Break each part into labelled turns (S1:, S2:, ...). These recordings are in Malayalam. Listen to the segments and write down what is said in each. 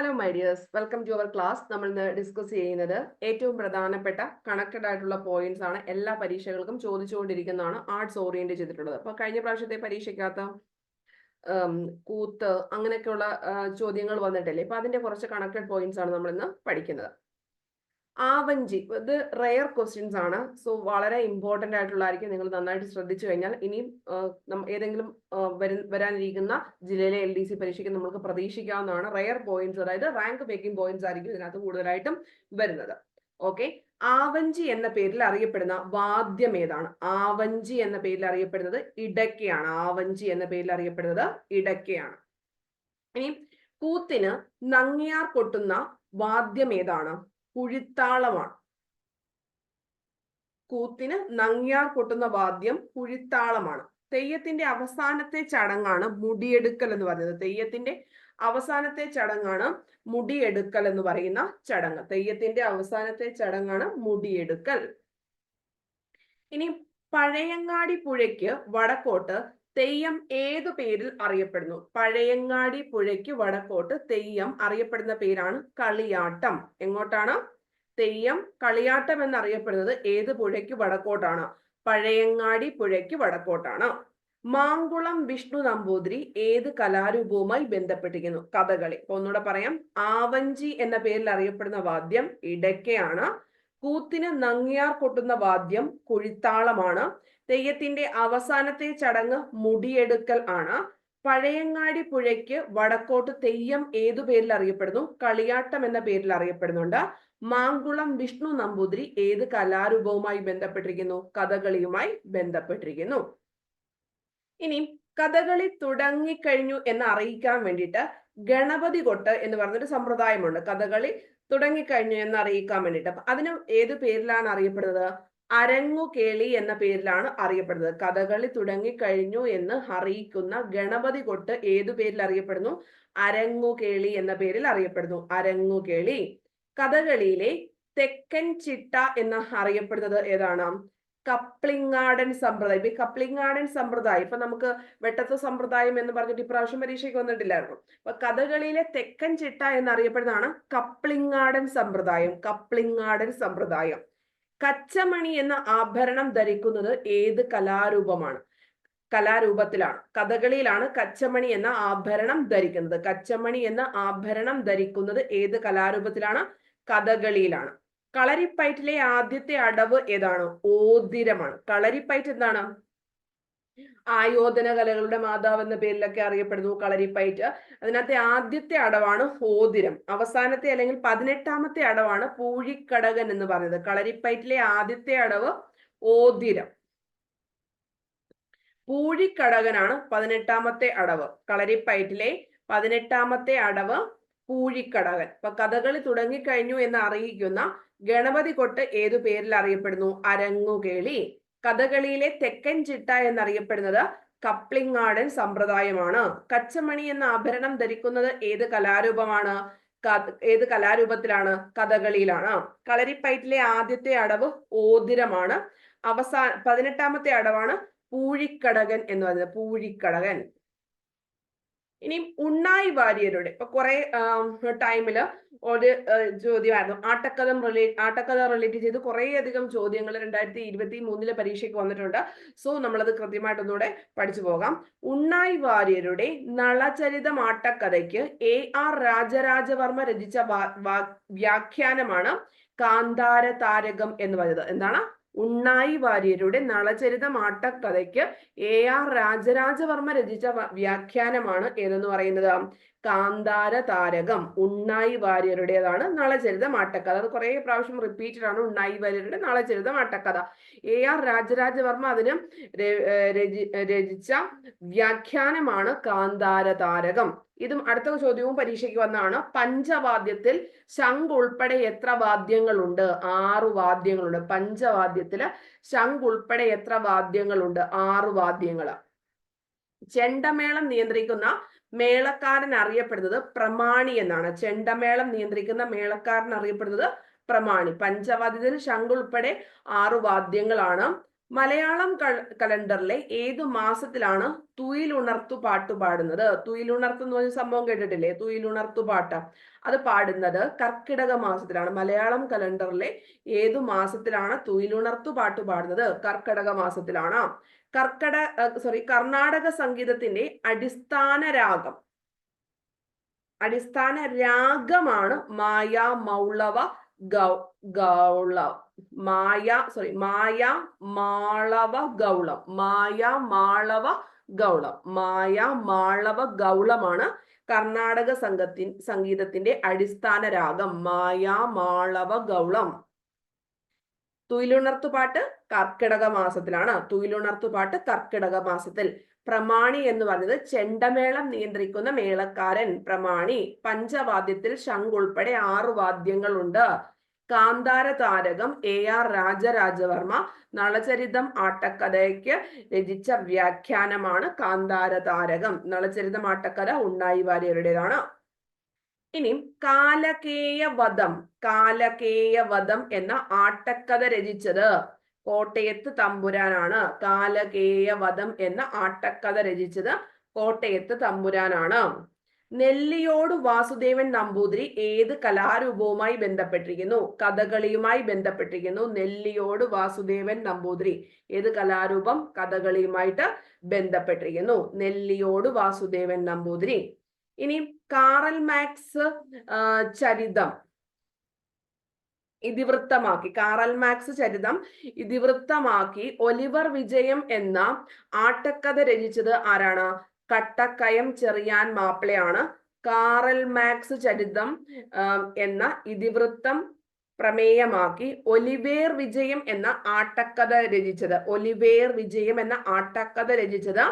S1: Hello my dears welcome to our class നമ്മൾ ഇന്ന് ഡിസ്കസ് ചെയ്യുന്നത് ഏറ്റവും പ്രധാനപ്പെട്ട കണക്റ്റഡ് ആയിട്ടുള്ള പോയിന്റ്സ് ആണ്. എല്ലാ പരീക്ഷകൾക്കും ചോദിച്ചുകൊണ്ടിരിക്കുന്നതാണ് ആർട്സ് ഓറിയന്റ് ചെയ്തിട്ടുള്ളത്. അപ്പൊ കഴിഞ്ഞ പ്രാവശ്യത്തെ പരീക്ഷയ്ക്കകത്ത് കൂത്ത് അങ്ങനെയൊക്കെയുള്ള ചോദ്യങ്ങൾ വന്നിട്ടില്ലേ? ഇപ്പൊ അതിന്റെ കുറച്ച് കണക്റ്റഡ് പോയിന്റ്സ് ആണ് നമ്മൾ ഇന്ന് പഠിക്കുന്നത്. ആവഞ്ചി ഇത് റെയർ ക്വസ്റ്റ്യൻസ് ആണ്. സോ വളരെ ഇമ്പോർട്ടന്റ് ആയിട്ടുള്ളതായിരിക്കും നിങ്ങൾ നന്നായിട്ട് ശ്രദ്ധിച്ചു കഴിഞ്ഞാൽ ഇനിയും ഏതെങ്കിലും വരാനിരിക്കുന്ന ജില്ലയിലെ എൽ ഡി സി പരീക്ഷയ്ക്ക് നമ്മൾക്ക് പ്രതീക്ഷിക്കാവുന്നതാണ്. റെയർ പോയിന്റ്സ് അതായത് റാങ്ക് മേക്കിംഗ് പോയിന്റ്സ് ആയിരിക്കും ഇതിനകത്ത് കൂടുതലായിട്ടും വരുന്നത്. ഓക്കെ ആവഞ്ചി എന്ന പേരിൽ അറിയപ്പെടുന്ന വാദ്യം ഏതാണ്? ആവഞ്ചി എന്ന പേരിൽ അറിയപ്പെടുന്നത് ഇടയ്ക്കയാണ്. ആവഞ്ചി എന്ന പേരിൽ അറിയപ്പെടുന്നത് ഇടയ്ക്കയാണ്. ഇനി കൂത്തിന് നങ്ങിയാർ കൊട്ടുന്ന വാദ്യം ഏതാണ്? കുഴിത്താളമാണ്. കൂത്തിന് നങ്ങിയാർ കൊട്ടുന്ന വാദ്യം കുഴിത്താളമാണ്. തെയ്യത്തിന്റെ അവസാനത്തെ ചടങ്ങാണ് മുടിയെടുക്കൽ എന്ന് പറയുന്നത്. തെയ്യത്തിന്റെ അവസാനത്തെ ചടങ്ങാണ് മുടിയെടുക്കൽ എന്ന് പറയുന്ന ചടങ്ങ്. തെയ്യത്തിന്റെ അവസാനത്തെ ചടങ്ങാണ് മുടിയെടുക്കൽ. ഇനി പഴയങ്ങാടി പുഴയ്ക്ക് വടക്കോട്ട് തെയ്യം ഏതു പേരിൽ അറിയപ്പെടുന്നു? പഴയങ്ങാടി പുഴയ്ക്ക് വടക്കോട്ട് തെയ്യം അറിയപ്പെടുന്ന പേരാണ് കളിയാട്ടം. എങ്ങോട്ടാണ്? തെയ്യം കളിയാട്ടം എന്നറിയപ്പെടുന്നത് ഏത് പുഴയ്ക്ക് വടക്കോട്ടാണ്? പഴയങ്ങാടി പുഴയ്ക്ക് വടക്കോട്ടാണ്. മാങ്കുളം വിഷ്ണു നമ്പൂതിരി ഏത് കലാരൂപവുമായി ബന്ധപ്പെട്ടിരിക്കുന്നു? കഥകളി. അപ്പൊ ഒന്നുകൂടെ പറയാം. ആവഞ്ചി എന്ന പേരിൽ അറിയപ്പെടുന്ന വാദ്യം ഇടയ്ക്കയാണ്. കൂത്തിന് നങ്ങിയാർ കൊട്ടുന്ന വാദ്യം കുഴിത്താളമാണ്. തെയ്യത്തിന്റെ അവസാനത്തെ ചടങ്ങ് മുടിയെടുക്കൽ ആണ്. പഴയങ്ങാടി പുഴയ്ക്ക് വടക്കോട്ട് തെയ്യം ഏതു പേരിൽ അറിയപ്പെടുന്നു? കളിയാട്ടം എന്ന പേരിൽ അറിയപ്പെടുന്നുണ്ട്. മാങ്കുളം വിഷ്ണു നമ്പൂതിരി ഏത് കലാരൂപവുമായി ബന്ധപ്പെട്ടിരിക്കുന്നു? കഥകളിയുമായി ബന്ധപ്പെട്ടിരിക്കുന്നു. ഇനി കഥകളി തുടങ്ങിക്കഴിഞ്ഞു എന്ന് അറിയിക്കാൻ വേണ്ടിയിട്ട് ഗണപതി കൊട്ട് എന്ന് പറഞ്ഞൊരു സമ്പ്രദായമുണ്ട്. കഥകളി തുടങ്ങിക്കഴിഞ്ഞു എന്ന് അറിയിക്കാൻ വേണ്ടിയിട്ട്. അപ്പൊ അതിന് ഏത് പേരിലാണ് അറിയപ്പെടുന്നത്? അരങ്ങുകേളി എന്ന പേരിലാണ് അറിയപ്പെടുന്നത്. കഥകളി തുടങ്ങിക്കഴിഞ്ഞു എന്ന് അറിയിക്കുന്ന ഗണപതി കൊട്ട് ഏതു പേരിൽ അറിയപ്പെടുന്നു? അരങ്ങുകേളി എന്ന പേരിൽ അറിയപ്പെടുന്നു. അരങ്ങുകേളി കഥകളിയിലെ തെക്കൻ ചിട്ട എന്ന് അറിയപ്പെടുന്നത് ഏതാണ്? കപ്ലിങ്ങാടൻ സമ്പ്രദായം. ഇപ്പൊ കപ്ലിങ്ങാടൻ സമ്പ്രദായം ഇപ്പൊ നമുക്ക് വെട്ടത്ത സമ്പ്രദായം എന്ന് പറഞ്ഞിട്ട് ഇപ്രാവശ്യം പരീക്ഷയ്ക്ക് വന്നിട്ടില്ലായിരുന്നു. അപ്പൊ കഥകളിയിലെ തെക്കൻ ചിട്ട എന്നറിയപ്പെടുന്നതാണ് കപ്ലിങ്ങാടൻ സമ്പ്രദായം. കപ്ലിങ്ങാടൻ സമ്പ്രദായം. കച്ചമണി എന്ന ആഭരണം ധരിക്കുന്നത് ഏത് കലാരൂപമാണ്? കലാരൂപത്തിലാണ്. കഥകളിയിലാണ് കച്ചമണി എന്ന ആഭരണം ധരിക്കുന്നത്. കച്ചമണി എന്ന ആഭരണം ധരിക്കുന്നത് ഏത് കലാരൂപത്തിലാണ്? കഥകളിയിലാണ്. കളരിപ്പയറ്റിലെ ആദ്യത്തെ അടവ് ഏതാണ്? ഓതിരമാണ്. കളരിപ്പയറ്റ് എന്താണ്? ആയോധന കലകളുടെ മാതാവ് എന്ന പേരിലൊക്കെ അറിയപ്പെടുന്നു കളരിപ്പയറ്റ്. അതിനകത്തെ ആദ്യത്തെ അടവാണ് ഓതിരം അവസാനത്തെ അല്ലെങ്കിൽ പതിനെട്ടാമത്തെ അടവാണ് പൂഴിക്കടകൻ എന്ന് പറയുന്നത്. കളരിപ്പയറ്റിലെ ആദ്യത്തെ അടവ് ഓതിരം. പൂഴിക്കടകനാണ് പതിനെട്ടാമത്തെ അടവ്. കളരിപ്പയറ്റിലെ പതിനെട്ടാമത്തെ അടവ് പൂഴിക്കടകൻ. ഇപ്പൊ കഥകളി തുടങ്ങിക്കഴിഞ്ഞു എന്ന് അറിയിക്കുന്ന ഗണപതി കൊട്ട് ഏതു പേരിൽ അറിയപ്പെടുന്നു? അരങ്ങുകേളി. കഥകളിയിലെ തെക്കൻ ചിട്ട എന്നറിയപ്പെടുന്നത് കപ്ലിങ്ങാടൻ സമ്പ്രദായമാണ്. കച്ചമണി എന്ന ആഭരണം ധരിക്കുന്നത് ഏത് കലാരൂപമാണ്? ഏത് കലാരൂപത്തിലാണ്? കഥകളിയിലാണ്. കളരിപ്പയറ്റിലെ ആദ്യത്തെ അടവ് ഓതിരമാണ്. അവസാന പതിനെട്ടാമത്തെ അടവാണ് പൂഴിക്കടകൻ എന്ന് പറയുന്നത്. പൂഴിക്കടകൻ. ഇനി ഉണ്ണായി വാര്യരുടെ ഇപ്പൊ കുറെ ടൈമിൽ ഒരു ചോദ്യമായിരുന്നു. ആട്ടക്കഥം റിലേറ്റ് ആട്ടക്കഥ റിലേറ്റ് ചെയ്ത് കുറെ അധികം ചോദ്യങ്ങൾ രണ്ടായിരത്തി ഇരുപത്തി മൂന്നിലെ പരീക്ഷയ്ക്ക് വന്നിട്ടുണ്ട്. സോ നമ്മളത് കൃത്യമായിട്ടൊന്നുകൂടെ പഠിച്ചു പോകാം. ഉണ്ണായി വാര്യരുടെ നളചരിതം ആട്ടക്കഥയ്ക്ക് എ ആർ രാജരാജവർമ്മ രചിച്ച വ്യാഖ്യാനമാണ് കാന്താര താരകം എന്ന് പറയുന്നത്. എന്താണ്? ഉണ്ണായി വാര്യരുടെ നളചരിതം ആട്ടക്കഥയ്ക്ക് എ ആർ രാജരാജവർമ്മ രചിച്ച വ്യാഖ്യാനമാണ് ഏതെന്ന് പറയുന്നത്? കാന്താര താരകം ഉണ്ണായി വാര്യരുടേതാണ് നളചരിതം ആട്ടക്കഥ. അത് കുറെ പ്രാവശ്യം റിപ്പീറ്റഡ് ആണ് ഉണ്ണായി വാര്യരുടെ നളചരിതം ആട്ടക്കഥ. എ ആർ രാജരാജവർമ്മ അതിന് രചിച്ച വ്യാഖ്യാനമാണ് കാന്താര താരകം ഇതും അടുത്ത ചോദ്യവും പരീക്ഷയ്ക്ക് വന്നാണ് പഞ്ചവാദ്യത്തിൽ ശംഖ് ഉൾപ്പെടെ എത്ര വാദ്യങ്ങളുണ്ട്? ആറ് വാദ്യങ്ങളുണ്ട്. പഞ്ചവാദ്യത്തിൽ ശംഖ് ഉൾപ്പെടെ എത്ര വാദ്യങ്ങളുണ്ട്? ആറ് വാദ്യങ്ങൾ. ചെണ്ടമേളം നിയന്ത്രിക്കുന്ന മേളക്കാരൻ അറിയപ്പെടുന്നത് പ്രമാണി എന്നാണ്. ചെണ്ടമേളം നിയന്ത്രിക്കുന്ന മേളക്കാരൻ അറിയപ്പെടുന്നത് പ്രമാണി. പഞ്ചവാദ്യത്തിൽ ശംഖ് ഉൾപ്പെടെ ആറ് വാദ്യങ്ങളാണ്. മലയാളം കലണ്ടറിലെ ഏത് മാസത്തിലാണ് തുയിലുണർത്തു പാട്ട് പാടുന്നത്? തുയിലുണർത്ത് എന്ന് പറഞ്ഞ സംഭവം കേട്ടിട്ടില്ലേ? തുയിലുണർത്തു പാട്ട് അത് പാടുന്നത് കർക്കിടക മാസത്തിലാണ്. മലയാളം കലണ്ടറിലെ ഏതു മാസത്തിലാണ് തുയിലുണർത്തു പാട്ട് പാടുന്നത്? കർക്കിടക മാസത്തിലാണ്. കർക്കട സോറി കർണാടക സംഗീതത്തിന്റെ അടിസ്ഥാന രാഗം. അടിസ്ഥാന രാഗമാണ് മായ മൗളവ ഗൗ ഗൗള. മായ സോറി മായ മാളവ ഗൗളം. മായ മാളവ ഗൗളം. മായ മാളവ ഗൗളമാണ് കർണാടക സംഘത്തിൻ സംഗീതത്തിന്റെ അടിസ്ഥാന രാഗം. മായ മാളവ ഗൗളം. തുയിലുണർത്തുപാട്ട് കർക്കിടക മാസത്തിലാണ്. തുയിലുണർത്തുപാട്ട് കർക്കിടക മാസത്തിൽ. പ്രമാണി എന്ന് പറഞ്ഞത് ചെണ്ടമേളം നിയന്ത്രിക്കുന്ന മേളക്കാരൻ പ്രമാണി. പഞ്ചവാദ്യത്തിൽ ശംഖ് ഉൾപ്പെടെ ആറു വാദ്യങ്ങളുണ്ട്. കാന്താര താരകം എ ആർ രാജരാജവർമ്മ നളചരിതം ആട്ടക്കഥയ്ക്ക് രചിച്ച വ്യാഖ്യാനമാണ് കാന്താര താരകം നളചരിതം ആട്ടക്കഥ ഉണ്ണായി വാര്യരുടേതാണ് ഇനി കാലകേയ വധം കാലകേയ വധം എന്ന ആട്ടക്കഥ രചിച്ചത് കോട്ടയത്ത് തമ്പുരാനാണ്. കാലകേയ വധം എന്ന ആട്ടക്കഥ രചിച്ചത് കോട്ടയത്ത് തമ്പുരാനാണ്. നെല്ലിയോട് വാസുദേവൻ നമ്പൂതിരി ഏത് കലാരൂപവുമായി ബന്ധപ്പെട്ടിരിക്കുന്നു? കഥകളിയുമായി ബന്ധപ്പെട്ടിരിക്കുന്നു. നെല്ലിയോട് വാസുദേവൻ നമ്പൂതിരി ഏത് കലാരൂപം? കഥകളിയുമായിട്ട് ബന്ധപ്പെട്ടിരിക്കുന്നു. നെല്ലിയോട് വാസുദേവൻ നമ്പൂതിരി. ഇനി കാറൽ മാക്സ് ചരിതം. ഇതിവൃത്തമാക്കി. കാറൽ മാക്സ് ചരിതം ഇതിവൃത്തമാക്കി. ഒലിവർ വിജയം എന്ന ആട്ടക്കഥ രചിച്ചത് ആരാണ്? കട്ടക്കയം ചെറിയാൻ മാപ്പിളയാണ്. കാറൽ മാക്സ് ചരിതം എന്ന ഇതിവൃത്തം പ്രമേയമാക്കി ഒലിവേർ വിജയം എന്ന ആട്ടക്കഥ രചിച്ചത്. ഒലിവേർ വിജയം എന്ന ആട്ടക്കഥ രചിച്ചത്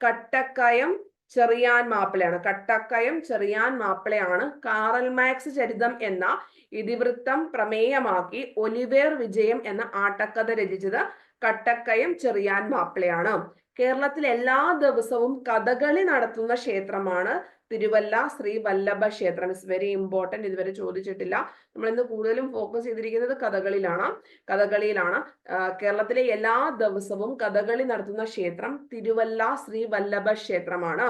S1: കട്ടക്കയം ചെറിയാൻ മാപ്പിളയാണ്. കട്ടക്കയം ചെറിയാൻ മാപ്പിളയാണ് കാറൽ മാക്സ് ചരിതം എന്ന ഇതിവൃത്തം പ്രമേയമാക്കി ഒലിവേർ വിജയം എന്ന ആട്ടക്കഥ രചിച്ചത് കട്ടക്കയം ചെറിയാൻ മാപ്പിളയാണ്. കേരളത്തിൽ എല്ലാ ദിവസവും കഥകളി നടത്തുന്ന ക്ഷേത്രമാണ് തിരുവല്ല ശ്രീ വല്ലഭ ക്ഷേത്രം. ഇസ് വെരി ഇമ്പോർട്ടന്റ് ഇതുവരെ ചോദിച്ചിട്ടില്ല. നമ്മൾ ഇന്ന് കൂടുതലും ഫോക്കസ് ചെയ്തിരിക്കുന്നത് കഥകളിലാണ് കഥകളിയിലാണ്. കേരളത്തിലെ എല്ലാ ദിവസവും കഥകളി നടത്തുന്ന ക്ഷേത്രം തിരുവല്ല ശ്രീ വല്ലഭ ക്ഷേത്രമാണ്.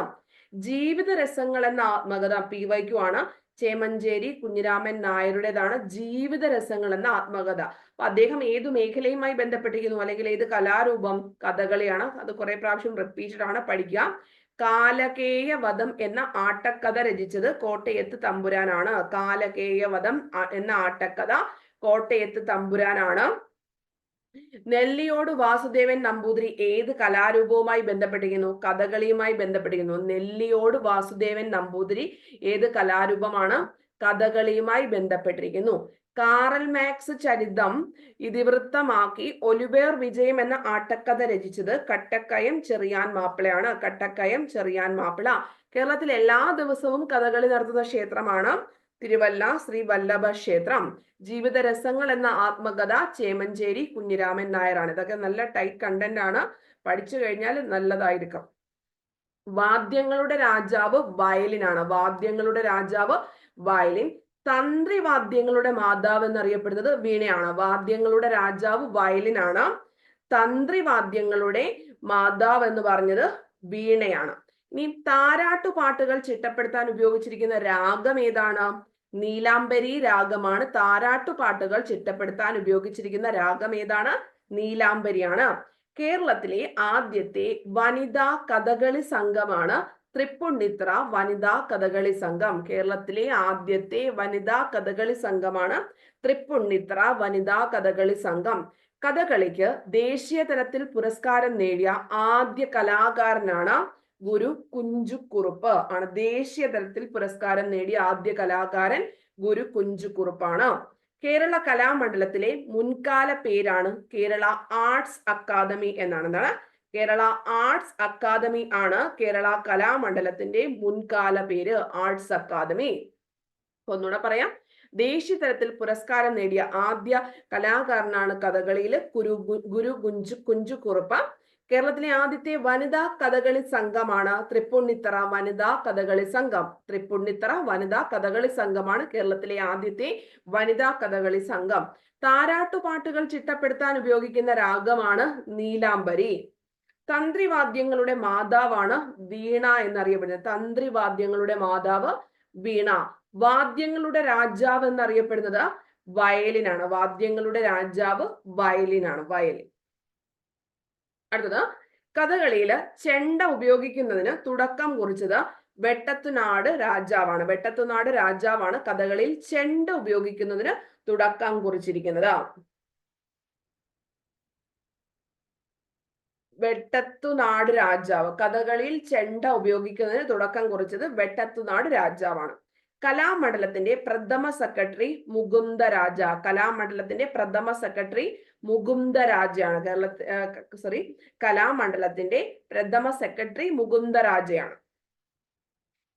S1: ജീവിത രസങ്ങൾ എന്ന ആത്മകഥ പി വൈക്കു ആണ്. ചേമഞ്ചേരി കുഞ്ഞിരാമൻ നായരുടേതാണ് ജീവിത രസങ്ങൾ എന്ന ആത്മകഥ. അപ്പൊ അദ്ദേഹം ഏത് മേഖലയുമായി ബന്ധപ്പെട്ടിരിക്കുന്നു? അല്ലെങ്കിൽ ഏത് കലാരൂപം കഥകളിയാണ്? അത് കുറെ പ്രാവശ്യം റിപ്പീറ്റഡ് ആണ് പഠിക്കുക. കാലകേയ വധം എന്ന ആട്ടക്കഥ രചിച്ചത് കോട്ടയത്ത് തമ്പുരാനാണ്. കാലകേയ വധം എന്ന ആട്ടക്കഥ കോട്ടയത്ത് തമ്പുരാനാണ്. നെല്ലിയോട് വാസുദേവൻ നമ്പൂതിരി ഏത് കലാരൂപവുമായി ബന്ധപ്പെട്ടിരിക്കുന്നു? കഥകളിയുമായി ബന്ധപ്പെട്ടിരിക്കുന്നു. നെല്ലിയോട് വാസുദേവൻ നമ്പൂതിരി ഏത് കലാരൂപമാണ്? കഥകളിയുമായി ബന്ധപ്പെട്ടിരിക്കുന്നു. കാറൽ മാക്സ് ചരിതം ഇതിവൃത്തമാക്കി ഒലിവേർ വിജയം എന്ന ആട്ടക്കഥ രചിച്ചത് കട്ടക്കയം ചെറിയാൻ മാപ്പിളയാണ്. കട്ടക്കയം ചെറിയാൻ മാപ്പിള. കേരളത്തിൽ എല്ലാ ദിവസവും കഥകളി നടത്തുന്ന ക്ഷേത്രമാണ് തിരുവല്ല ശ്രീ വല്ലഭ ക്ഷേത്രം. ജീവിത രസങ്ങൾ എന്ന ആത്മകഥ ചേമഞ്ചേരി കുഞ്ഞിരാമൻ നായരാണ്. ഇതൊക്കെ നല്ല ടൈറ്റ് കണ്ടന്റ് ആണ്. പഠിച്ചു കഴിഞ്ഞാൽ നല്ലതായിരിക്കും. വാദ്യങ്ങളുടെ രാജാവ് വയലിനാണ്. വാദ്യങ്ങളുടെ രാജാവ് വയലിൻ. തന്ത്രി വാദ്യങ്ങളുടെ മാതാവ് എന്നറിയപ്പെടുന്നത് വീണയാണ്. വാദ്യങ്ങളുടെ രാജാവ് വയലിനാണ്. തന്ത്രി വാദ്യങ്ങളുടെ മാതാവ് എന്ന് പറഞ്ഞത് വീണയാണ്. ഇനി താരാട്ടു പാട്ടുകൾ ചിട്ടപ്പെടുത്താൻ ഉപയോഗിച്ചിരിക്കുന്ന രാഗം ഏതാണ്? നീലാംബരി രാഗമാണ്. താരാട്ടുപാട്ടുകൾ ചിട്ടപ്പെടുത്താൻ ഉപയോഗിച്ചിരിക്കുന്ന രാഗം ഏതാണ്? നീലാംബരിയാണ്. കേരളത്തിലെ ആദ്യത്തെ വനിതാ കഥകളി സംഘമാണ് തൃപ്പുണ്ണിത്ര വനിതാ കഥകളി സംഘം. കേരളത്തിലെ ആദ്യത്തെ വനിതാ കഥകളി സംഘമാണ് തൃപ്പുണ്ണിത്ര വനിതാ കഥകളി സംഘം. കഥകളിക്ക് ദേശീയ തലത്തിൽ പുരസ്കാരം നേടിയ ആദ്യ കലാകാരനാണ് ഗുരു കുഞ്ചുക്കുറുപ്പ് ആണ്. ദേശീയ തലത്തിൽ പുരസ്കാരം നേടിയ ആദ്യ കലാകാരൻ ഗുരു കുഞ്ചുക്കുറുപ്പാണ്. കേരള കലാമണ്ഡലത്തിലെ മുൻകാല പേരാണ് കേരള ആർട്സ് അക്കാദമി എന്നാണ്. എന്താണ്? കേരള ആർട്സ് അക്കാദമി ആണ് കേരള കലാമണ്ഡലത്തിന്റെ മുൻകാല പേര് ആർട്സ് അക്കാദമി. ഒന്നുകൂടെ പറയാം. ദേശീയ തലത്തിൽ പുരസ്കാരം നേടിയ ആദ്യ കലാകാരനാണ് കഥകളിയിൽ കുരു ഗുരു കുഞ്ചു കുഞ്ചുകുറുപ്പ് കേരളത്തിലെ ആദ്യത്തെ വനിതാ കഥകളി സംഘമാണ് തൃപ്പുണ്ണിത്തറ വനിതാ കഥകളി സംഘം. തൃപ്പുണ്ണിത്തറ വനിതാ കഥകളി സംഘമാണ് കേരളത്തിലെ ആദ്യത്തെ വനിതാ കഥകളി സംഘം. താരാട്ടുപാട്ടുകൾ ചിട്ടപ്പെടുത്താൻ ഉപയോഗിക്കുന്ന രാഗമാണ് നീലാംബരി. തന്ത്രിവാദ്യങ്ങളുടെ മാതാവാണ് വീണ എന്നറിയപ്പെടുന്നത്. തന്ത്രിവാദ്യങ്ങളുടെ മാതാവ് വീണ. വാദ്യങ്ങളുടെ രാജാവ് എന്നറിയപ്പെടുന്നത് വയലിനാണ്. വാദ്യങ്ങളുടെ രാജാവ് വയലിനാണ്. വയലിൻ. അടുത്തത് കഥകളിയിൽ ചെണ്ട ഉപയോഗിക്കുന്നതിന് തുടക്കം കുറിച്ചത് വെട്ടത്തുനാട് രാജാവാണ്. വെട്ടത്തുനാട് രാജാവാണ് കഥകളിയിൽ ചെണ്ട ഉപയോഗിക്കുന്നതിന് തുടക്കം കുറിച്ചിരിക്കുന്നത്. വെട്ടത്തുനാട് രാജാവ് കഥകളിയിൽ ചെണ്ട ഉപയോഗിക്കുന്നതിന് തുടക്കം കുറിച്ചത് വെട്ടത്തുനാട് രാജാവാണ്. കലാമണ്ഡലത്തിന്റെ പ്രഥമ സെക്രട്ടറി മുകുന്ദ രാജ കലാമണ്ഡലത്തിന്റെ പ്രഥമ സെക്രട്ടറി മുകുന്ദ രാജയാണ്. കേരള സോറി കലാമണ്ഡലത്തിന്റെ പ്രഥമ സെക്രട്ടറി മുകുന്ദരാജയാണ്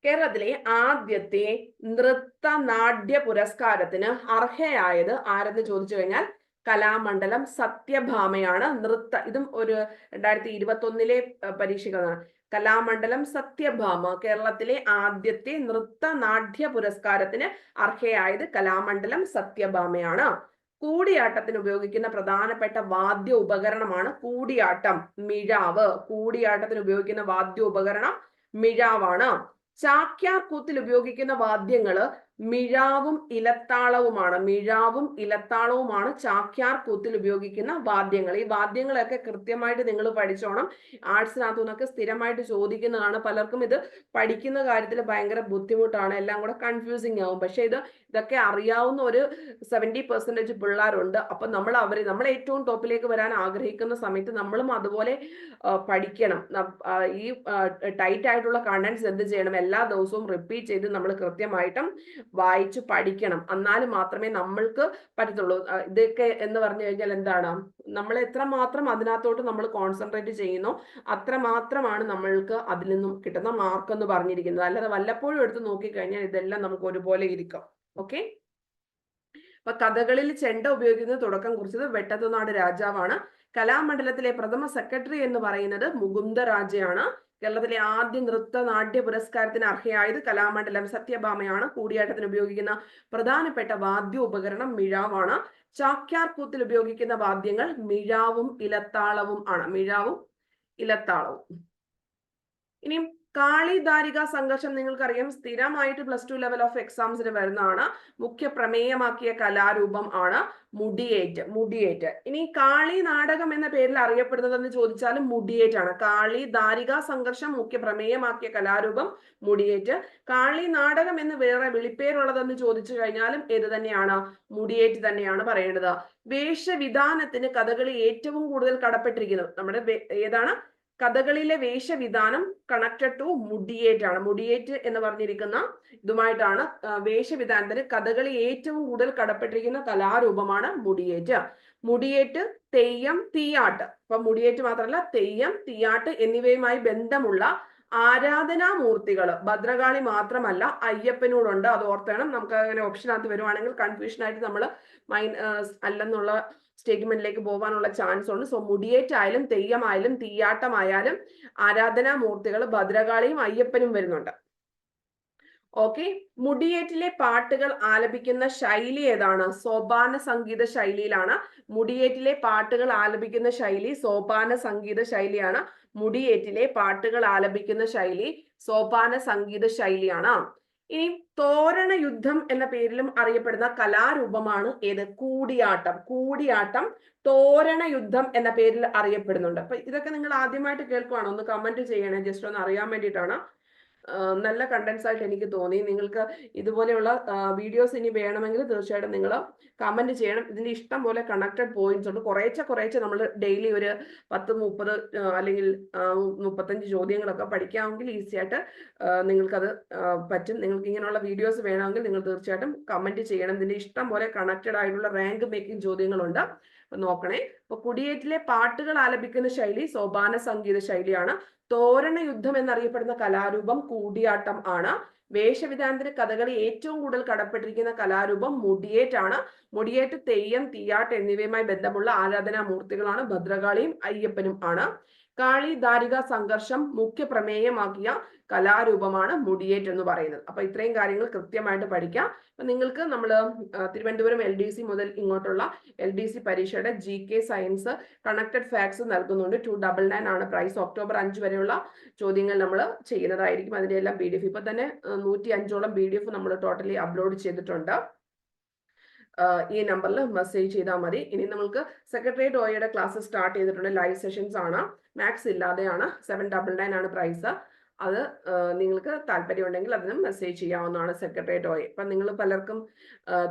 S1: കേരളത്തിലെ ആദ്യത്തെ നൃത്ത നാട്യ പുരസ്കാരത്തിന് അർഹയായത് ആരെന്ന് ചോദിച്ചു കഴിഞ്ഞാൽ കലാമണ്ഡലം സത്യഭാമയാണ് നൃത്ത ഇതും ഒരു രണ്ടായിരത്തി ഇരുപത്തി ഒന്നിലെ പരീക്ഷകളാണ്. കലാമണ്ഡലം സത്യഭാമ കേരളത്തിലെ ആദ്യത്തെ നൃത്ത നാട്യ പുരസ്കാരത്തിന് അർഹയായത് കലാമണ്ഡലം സത്യഭാമയാണ്. കൂടിയാട്ടത്തിന് ഉപയോഗിക്കുന്ന പ്രധാനപ്പെട്ട വാദ്യ ഉപകരണമാണ് കൂടിയാട്ടം. മിഴാവ്. കൂടിയാട്ടത്തിന് ഉപയോഗിക്കുന്ന വാദ്യ ഉപകരണം മിഴാവാണ്. ചാക്യാർ കൂത്തിൽ ഉപയോഗിക്കുന്ന വാദ്യങ്ങൾ മിഴാവും ഇലത്താളവുമാണ്. മിഴാവും ഇലത്താളവുമാണ് ചാക്യാർ കൂത്തിൽ ഉപയോഗിക്കുന്ന വാദ്യങ്ങൾ. ഈ വാദ്യങ്ങളൊക്കെ കൃത്യമായിട്ട് നിങ്ങൾ പഠിച്ചോണം. ആർട്സിനകത്തു നിന്നൊക്കെ സ്ഥിരമായിട്ട് ചോദിക്കുന്നതാണ്. പലർക്കും ഇത് പഠിക്കുന്ന കാര്യത്തിൽ ഭയങ്കര ബുദ്ധിമുട്ടാണ്. എല്ലാം കൂടെ കൺഫ്യൂസിങ് ആവും. പക്ഷെ ഇത് ഇതൊക്കെ അറിയാവുന്ന ഒരു സെവന്റി പെർസെന്റേജ് പിള്ളേരുണ്ട്. അപ്പൊ നമ്മൾ അവർ നമ്മൾ ഏറ്റവും ടോപ്പിലേക്ക് വരാൻ ആഗ്രഹിക്കുന്ന സമയത്ത് നമ്മളും അതുപോലെ പഠിക്കണം. ഈ ടൈറ്റ് ആയിട്ടുള്ള കണ്ടന്റ്സ് എന്ത് ചെയ്യണം? എല്ലാ ദിവസവും റിപ്പീറ്റ് ചെയ്ത് നമ്മൾ കൃത്യമായിട്ടും വായിച്ചു പഠിക്കണം. എന്നാൽ മാത്രമേ നമ്മൾക്ക് പറ്റത്തുള്ളൂ. ഇതൊക്കെ എന്ന് പറഞ്ഞു കഴിഞ്ഞാൽ എന്താണ്? നമ്മൾ എത്രമാത്രം അതിനകത്തോട്ട് നമ്മൾ കോൺസെൻട്രേറ്റ് ചെയ്യുന്നു അത്രമാത്രമാണ് നമ്മൾക്ക് അതിൽ നിന്നും കിട്ടുന്ന മാർക്ക് എന്ന് പറഞ്ഞിരിക്കുന്നത്. അല്ലാതെ വല്ലപ്പോഴും എടുത്ത് നോക്കിക്കഴിഞ്ഞാൽ ഇതെല്ലാം നമുക്ക് ഒരുപോലെ ഇരിക്കും. ഓക്കെ അപ്പൊ കഥകളിൽ ചെണ്ട ഉപയോഗിക്കുന്ന തുടക്കം കുറിച്ചത് വെട്ടത്തുനാട് രാജാവാണ്. കലാമണ്ഡലത്തിലെ പ്രഥമ സെക്രട്ടറി എന്ന് പറയുന്നത് മുകുന്ദ രാജയാണ്. കേരളത്തിലെ ആദ്യ നൃത്ത നാട്യ പുരസ്കാരത്തിന് അർഹയായത് കലാമണ്ഡലം സത്യഭാമയാണ്. കൂടിയാട്ടത്തിന് ഉപയോഗിക്കുന്ന പ്രധാനപ്പെട്ട വാദ്യ ഉപകരണം മിഴാവാണ്. ചാക്യാർ കൂത്തിൽ ഉപയോഗിക്കുന്ന വാദ്യങ്ങൾ മിഴാവും ഇലത്താളവും ആണ്. മിഴാവും ഇലത്താളവും. ഇനിയും കാളിദാരിക സംഘർഷം നിങ്ങൾക്കറിയാം സ്ഥിരമായിട്ട് പ്ലസ് ടു ലെവൽ ഓഫ് എക്സാംസിന് വരുന്നതാണ്. മുഖ്യ പ്രമേയമാക്കിയ കലാരൂപം ആണ് മുടിയേറ്റ് മുടിയേറ്റ്. ഇനി കാളി നാടകം എന്ന പേരിൽ അറിയപ്പെടുന്നതെന്ന് ചോദിച്ചാലും മുടിയേറ്റ് ആണ്. കാളി ദാരിക സംഘർഷം മുഖ്യ പ്രമേയമാക്കിയ കലാരൂപം മുടിയേറ്റ്. കാളി നാടകം എന്ന് വേറെ വിളിപ്പേരുള്ളതെന്ന് ചോദിച്ചു കഴിഞ്ഞാലും ഏത് തന്നെയാണ്? മുടിയേറ്റ് തന്നെയാണ് പറയേണ്ടത്. വേഷവിധാനത്തിന് കഥകളി ഏറ്റവും കൂടുതൽ കടപ്പെട്ടിരിക്കുന്നത്. നമ്മുടെ ഏതാണ്? കഥകളിലെ വേഷവിധാനം കണക്റ്റഡ് ടു മുടിയേറ്റ് ആണ്. മുടിയേറ്റ് എന്ന് പറഞ്ഞിരിക്കുന്ന ഇതുമായിട്ടാണ് വേഷവിധാനത്തിന് കഥകളി ഏറ്റവും കൂടുതൽ കടപ്പെട്ടിരിക്കുന്ന കലാരൂപമാണ് മുടിയേറ്റ്. മുടിയേറ്റ് തെയ്യം തീയാട്ട്. അപ്പൊ മുടിയേറ്റ് മാത്രമല്ല തെയ്യം തീയാട്ട് എന്നിവയുമായി ബന്ധമുള്ള ആരാധനാമൂർത്തികൾ ഭദ്രകാളി മാത്രമല്ല അയ്യപ്പനോടുണ്ട്. അത് ഓർത്തണം. നമുക്ക് അങ്ങനെ ഓപ്ഷനകത്ത് വരുവാണെങ്കിൽ കൺഫ്യൂഷൻ ആയിട്ട് നമ്മൾ മൈൻ അല്ലെന്നുള്ള സ്റ്റേറ്റ്മെന്റിലേക്ക് പോകാനുള്ള ചാൻസ് ഉണ്ട്. സോ മുടിയേറ്റ് മുടിയേറ്റായാലും തെയ്യമായാലും തീയാട്ടമായാലും ആരാധനാമൂർത്തികൾ ഭദ്രകാളിയും അയ്യപ്പനും വരുന്നുണ്ട്. ഓക്കെ മുടിയേറ്റിലെ പാട്ടുകൾ ആലപിക്കുന്ന ശൈലി ഏതാണ്? സോപാന സംഗീത ശൈലിയിലാണ്. മുടിയേറ്റിലെ പാട്ടുകൾ ആലപിക്കുന്ന ശൈലി സോപാന സംഗീത ശൈലിയാണ്. മുടിയേറ്റിലെ പാട്ടുകൾ ആലപിക്കുന്ന ശൈലി സോപാന സംഗീത ശൈലിയാണ്. ഇനി തോരണ യുദ്ധം എന്ന പേരിലും അറിയപ്പെടുന്ന കലാരൂപമാണ് ഏത്? കൂടിയാട്ടം. കൂടിയാട്ടം തോരണ യുദ്ധം എന്ന പേരിൽ അറിയപ്പെടുന്നുണ്ട്. അപ്പൊ ഇതൊക്കെ നിങ്ങൾ ആദ്യമായിട്ട് കേൾക്കുവാണോ. ഒന്ന് കമന്റ് ചെയ്യണേ. ജസ്റ്റ് ഒന്ന് അറിയാൻ വേണ്ടിയിട്ടാണ്. നല്ല കണ്ടന്റ്സ് ആയിട്ട് എനിക്ക് തോന്നി. നിങ്ങൾക്ക് ഇതുപോലെയുള്ള വീഡിയോസ് ഇനി വേണമെങ്കിൽ തീർച്ചയായിട്ടും നിങ്ങൾ കമന്റ് ചെയ്യണം. ഇതിന്റെ ഇഷ്ടം പോലെ കണക്റ്റഡ് പോയിന്റ്സ് ഉണ്ട്. കുറേച്ചെ കുറേച്ചെ നമ്മൾ ഡെയിലി ഒരു പത്ത് മുപ്പത് അല്ലെങ്കിൽ മുപ്പത്തഞ്ച് ചോദ്യങ്ങളൊക്കെ പഠിക്കാമെങ്കിൽ ഈസി ആയിട്ട് നിങ്ങൾക്കത് പറ്റും. നിങ്ങൾക്ക് ഇങ്ങനെയുള്ള വീഡിയോസ് വേണമെങ്കിൽ നിങ്ങൾ തീർച്ചയായിട്ടും കമന്റ് ചെയ്യണം. ഇതിന്റെ ഇഷ്ടം പോലെ കണക്റ്റഡ് ആയിട്ടുള്ള റാങ്ക് മേക്കിംഗ് ചോദ്യങ്ങളുണ്ട്. നോക്കണേ. അപ്പൊ കുടിയേറ്റിലെ പാട്ടുകൾ ആലപിക്കുന്ന ശൈലി സോപാന സംഗീത ശൈലിയാണ്. തോരണ യുദ്ധം എന്നറിയപ്പെടുന്ന കലാരൂപം കൂടിയാട്ടം ആണ്. വേഷവിധാനത്തിന് കഥകളി ഏറ്റവും കൂടുതൽ കടപ്പെട്ടിരിക്കുന്ന കലാരൂപം മുടിയേറ്റാണ്. മുടിയേറ്റ് തെയ്യം തീയാട്ട് എന്നിവയുമായി ബന്ധമുള്ള ആരാധനാ മൂർത്തികളാണ് ഭദ്രകാളിയും അയ്യപ്പനും ആണ്. കാളി ദാരിക സംഘർഷം മുഖ്യ പ്രമേയമാക്കിയ കലാരൂപമാണ് മുടിയേറ്റ് എന്ന് പറയുന്നത്. അപ്പൊ ഇത്രയും കാര്യങ്ങൾ കൃത്യമായിട്ട് പഠിക്കാം. അപ്പൊ നിങ്ങൾക്ക് നമ്മൾ തിരുവനന്തപുരം എൽ ഡി സി മുതൽ ഇങ്ങോട്ടുള്ള എൽ ഡി സി പരീക്ഷയുടെ G K science connected facts നൽകുന്നുണ്ട്. ടു ഡബിൾ നയൻ ആണ് പ്രൈസ് ഒക്ടോബർ അഞ്ച് വരെയുള്ള ചോദ്യങ്ങൾ നമ്മൾ ചെയ്യുന്നതായിരിക്കും. അതിന്റെ എല്ലാം പി ഡി എഫ് ഇപ്പൊ തന്നെ നൂറ്റി അഞ്ചോളം പി ഡി എഫ് നമ്മൾ ടോട്ടലി അപ്ലോഡ് ചെയ്തിട്ടുണ്ട്. ഈ നമ്പറിൽ മെസ്സേജ് ചെയ്താൽ മതി. ഇനി നമ്മൾക്ക് സെക്രട്ടേറിയറ്റ് ഓയുടെ ക്ലാസ് സ്റ്റാർട്ട് ചെയ്തിട്ടുണ്ട്. ലൈവ് സെഷൻസ് ആണ്. മാത്സ് ഇല്ലാതെയാണ്. സെവൻ ഡബിൾ നയൻ ആണ് പ്രൈസ് അത് നിങ്ങൾക്ക് താല്പര്യം ഉണ്ടെങ്കിൽ അതിന് മെസ്സേജ് ചെയ്യാവുന്നതാണ് സെക്രട്ടേറിയറ്റ് ഓയെ ഇപ്പം നിങ്ങൾ പലർക്കും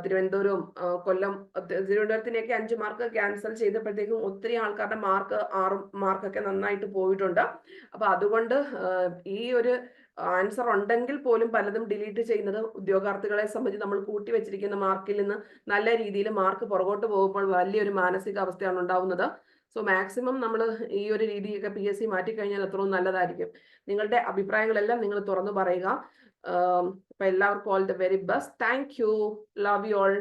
S1: തിരുവനന്തപുരവും കൊല്ലം തിരുവനന്തപുരത്തിനെയൊക്കെ അഞ്ച് മാർക്ക് ക്യാൻസൽ ചെയ്തപ്പോഴത്തേക്കും ഒത്തിരി ആൾക്കാരുടെ മാർക്ക് ആറ് മാർക്കൊക്കെ നന്നായിട്ട് പോയിട്ടുണ്ട്. അപ്പം അതുകൊണ്ട് ഈ ഒരു ആൻസർ ഉണ്ടെങ്കിൽ പോലും പലതും ഡിലീറ്റ് ചെയ്യുന്നത് ഉദ്യോഗാർത്ഥികളെ സംബന്ധിച്ച് നമ്മൾ കൂട്ടി വെച്ചിരിക്കുന്ന മാർക്കിൽ നിന്ന് നല്ല രീതിയിൽ മാർക്ക് പുറകോട്ട് പോകുമ്പോൾ വലിയൊരു മാനസികാവസ്ഥയാണ് ഉണ്ടാവുന്നത്. സോ മാക്സിമം നമ്മൾ ഈ ഒരു രീതിയൊക്കെ പി എസ് സി മാറ്റിക്കഴിഞ്ഞാൽ അത്രയും നല്ലതായിരിക്കും. നിങ്ങളുടെ അഭിപ്രായങ്ങളെല്ലാം നിങ്ങൾ തുറന്നു പറയുക. അപ്പം എല്ലാവർക്കും all the very best thank you love you all